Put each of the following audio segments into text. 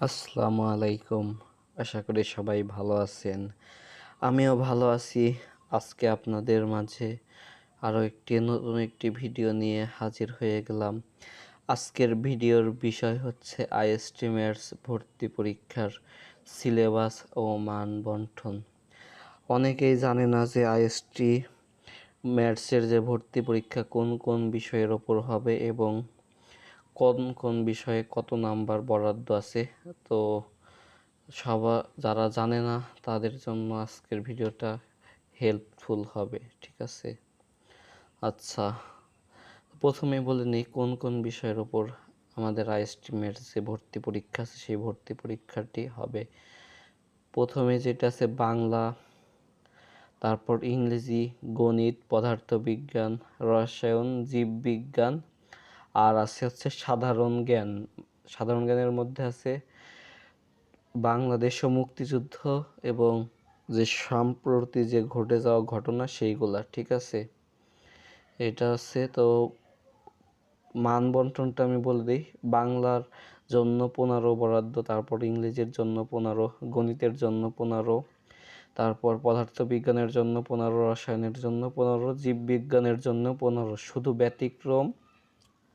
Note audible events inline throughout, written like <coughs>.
আসসালামু আলাইকুম। আশা করি সবাই ভালো আছেন। আমিও ভালো আছি। আজকে আপনাদের মাঝে আরও একটি নতুন একটি ভিডিও নিয়ে হাজির হয়ে গেলাম। আজকের ভিডিওর বিষয় হচ্ছে আইএসটি ম্যাটস ভর্তি পরীক্ষার সিলেবাস ও মান বন্টন অনেকেই জানে না যে আইএসটি ম্যাটসের যে ভর্তি পরীক্ষা কোন কোন বিষয়ের ওপর হবে এবং কোন কোন বিষয়ে কত নাম্বার বরাদ্দ আছে? তো সবা, যারা জানে না, তাদের জন্য আজকের ভিডিওটা হেল্পফুল হবে, ঠিক আছে? আচ্ছা প্রথমে বলে নিই কোন কোন বিষয়ের ওপর আমাদের আইএসটিমের যে ভর্তি পরীক্ষা আছে, সেই ভর্তি পরীক্ষাটি হবে। প্রথমে যেটা আছে বাংলা, তারপর ইংরেজি, গণিত, পদার্থবিজ্ঞান, রসায়ন, জীববিজ্ঞান আর আছে হচ্ছে সাধারণ জ্ঞান। সাধারণ জ্ঞানের মধ্যে আছে বাংলাদেশ মুক্তিযুদ্ধ এবং যে সম্প্রতি যে ঘটে যাওয়া ঘটনা সেইগুলা, ঠিক আছে? এটা আছে, তো মান বন্টনটা আমি বলে দিই। বাংলার জন্য পনেরো বরাদ্দ, তারপর ইংরেজির জন্য পনেরো, গণিতের জন্য পনেরো, তারপর পদার্থবিজ্ঞানের জন্য পনেরো, রসায়নের জন্য পনেরো, জীববিজ্ঞানের জন্য পনেরো। শুধু ব্যতিক্রম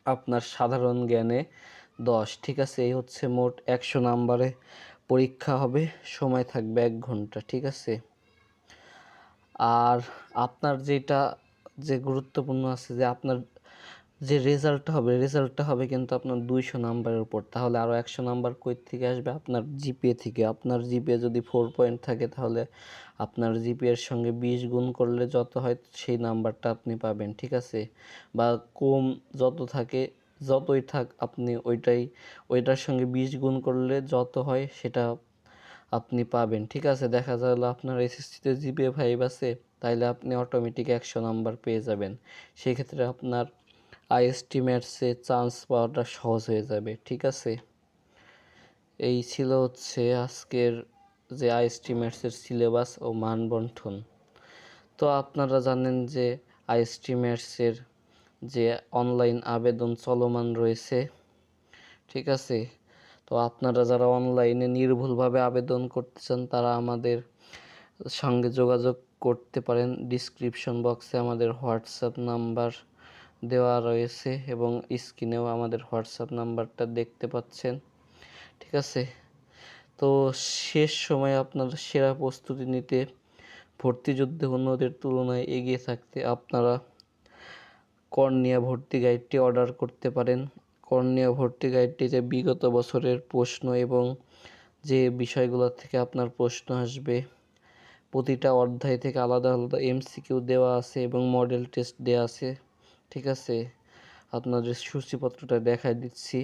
আপনার সাধারণ জ্ঞানে দশ। ঠিক আছে, এই হচ্ছে মোট একশো নাম্বারে পরীক্ষা হবে, সময় থাকবে এক ঘণ্টা, ঠিক আছে? আর আপনার যেটা, যে গুরুত্বপূর্ণ আছে যে আপনার যে রেজাল্টটা হবে রেজাল্টটা হবে কিন্তু আপনার দুইশো নাম্বারের উপর। তাহলে আরও একশো নাম্বার কই থেকে আসবে? আপনার জিপিএ থেকে। আপনার জিপিএ যদি ফোর পয়েন্ট থাকে তাহলে আপনার জিপিএর সঙ্গে বিশ গুণ করলে যত হয় সেই নাম্বারটা আপনি পাবেন, ঠিক আছে? বা কম যত থাকে, যতই থাক আপনি ওইটাই, ওইটার সঙ্গে বিশ গুণ করলে যত হয় সেটা আপনি পাবেন, ঠিক আছে? দেখা যাবে আপনার এসএসসিতে জিপিএ ফাইভ আছে, তাইলে আপনি অটোমেটিক একশো নাম্বার পেয়ে যাবেন। সেক্ষেত্রে আপনার আইএসটি ম্যাটসে চান্স পাওয়াটা সহজ হয়ে যাবে, ঠিক আছে? এই ছিল হচ্ছে আজকের যে আইএসটি ম্যাটসের সিলেবাস ও মান বন্টন। তো আপনারা জানেন যে আইএসটি ম্যাটসের যে অনলাইন আবেদন চলমান রয়েছে, ঠিক আছে? তো আপনারা যারা অনলাইনে নির্ভুলভাবে আবেদন করতে চান, তারা আমাদের সঙ্গে যোগাযোগ করতে পারেন। ডিসক্রিপশন বক্সে আমাদের হোয়াটসঅ্যাপ নাম্বার দেওয়া রয়েছে এবং স্ক্রিনেও আমাদের হোয়াটসঅ্যাপ নাম্বারটা দেখতে পাচ্ছেন। ঠিক আছে? তো শেষ সময় আপনার সেরা প্রস্তুতি নিতে ভর্তি যুদ্ধে অন্যদের তুলনায় এগিয়ে থাকতে আপনারা কর্নিয়া ভর্তি গাইডটি অর্ডার করতে পারেন। কর্নিয়া ভর্তি গাইডটিতে বিগত বছরের প্রশ্ন এবং যে বিষয়গুলো থেকে আপনার প্রশ্ন আসবে, প্রতিটা অধ্যায় থেকে আলাদা আলাদা এমসিকিউ দেওয়া আছে এবং মডেল টেস্ট দেওয়া আছে। ঠিক আছে? আপনাদের সূচিপত্রটা দেখাই দিচ্ছি।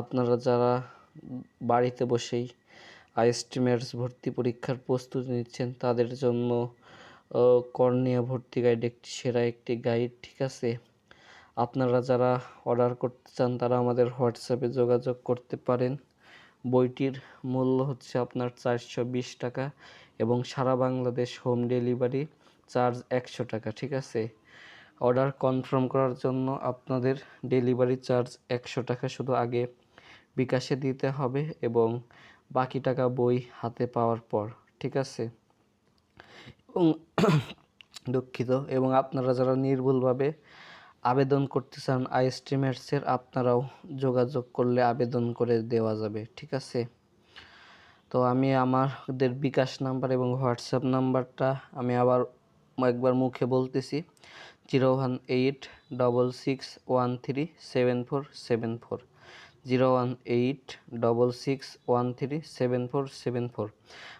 আপনারা যারা বাড়িতে বসেই আইএসটিমেটস ভর্তি পরীক্ষার প্রস্তুতি নিচ্ছেন, তাদের জন্য কর্নিয়া ভর্তি গাইড একটি সেরা একটি গাইড ঠিক আছে? আপনারা যারা অর্ডার করতে চান, তারা আমাদের হোয়াটসঅ্যাপে যোগাযোগ করতে পারেন। বইটির মূল্য হচ্ছে আপনার চারশো বিশ টাকা এবং সারা বাংলাদেশ হোম ডেলিভারি চার্জ একশো টাকা, ঠিক আছে? অর্ডার কনফার্ম করার জন্য আপনাদের ডেলিভারি চার্জ একশো টাকা শুধু আগে বিকাশে দিতে হবে এবং বাকি টাকা বই হাতে পাওয়ার পর, ঠিক আছে? এবং <coughs> দুঃখিত, এবং আপনারা যারা নির্ভুলভাবে আবেদন করতে চান আইএসটিমেটসের আপনারাও যোগাযোগ করলে আবেদন করে দেওয়া যাবে, ঠিক আছে? তো আমি আমাদের বিকাশ নাম্বার এবং হোয়াটসঅ্যাপ নাম্বারটা আমি আবার একবার মুখে বলতেছি। Zero one eight double six one three seven four seven four zero one eight double six one three seven four seven four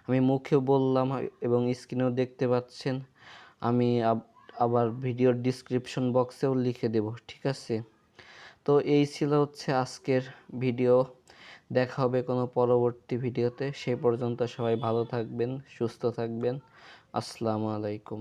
আমি মুখে বললাম এবং স্ক্রিনেও দেখতে পাচ্ছেন। আমি আবার ভিডিওর ডিসক্রিপশন বক্সেও লিখে দেব, ঠিক আছে? তো এই ছিল হচ্ছে আজকের ভিডিও। দেখা হবে কোনো পরবর্তী ভিডিওতে। সেই পর্যন্ত সবাই ভালো থাকবেন, সুস্থ থাকবেন। আসসালামু আলাইকুম।